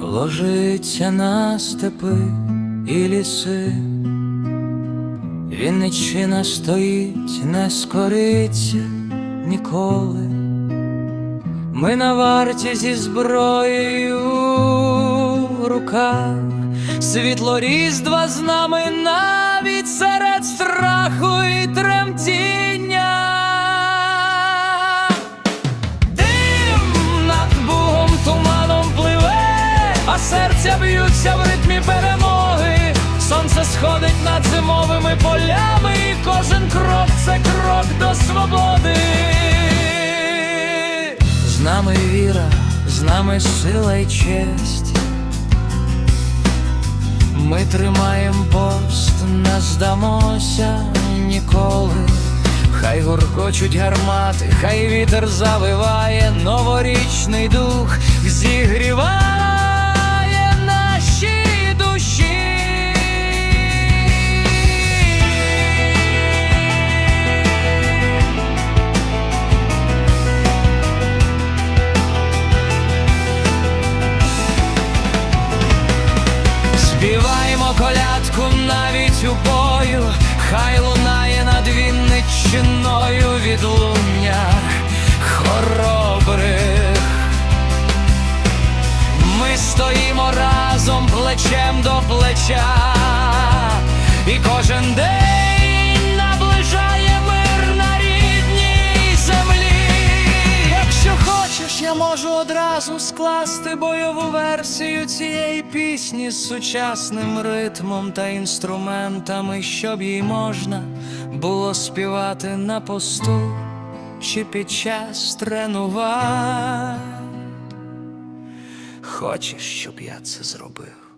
ложиться на степи і ліси, Вінничина стоїть, не скориться ніколи. Ми на варті зі зброєю в руках, світло різдва з нами навіть серед страху і тремтіння. Б'ються в ритмі перемоги. Сонце сходить над зимовими полями, і кожен крок це крок до свободи. З нами віра, з нами сила і честь. Ми тримаємо пост, не здамося ніколи. Хай гуркочуть гармати, хай вітер завиває, новорічний дух зігріває колядку навіть у бою, хай лунає над Вінниччиною відлуння хоробрих. Ми стоїмо разом плечем до плеча, і кожен день одразу скласти бойову версію цієї пісні з сучасним ритмом та інструментами, щоб їй можна було співати на посту чи під час тренувань. Хочеш, щоб я це зробив?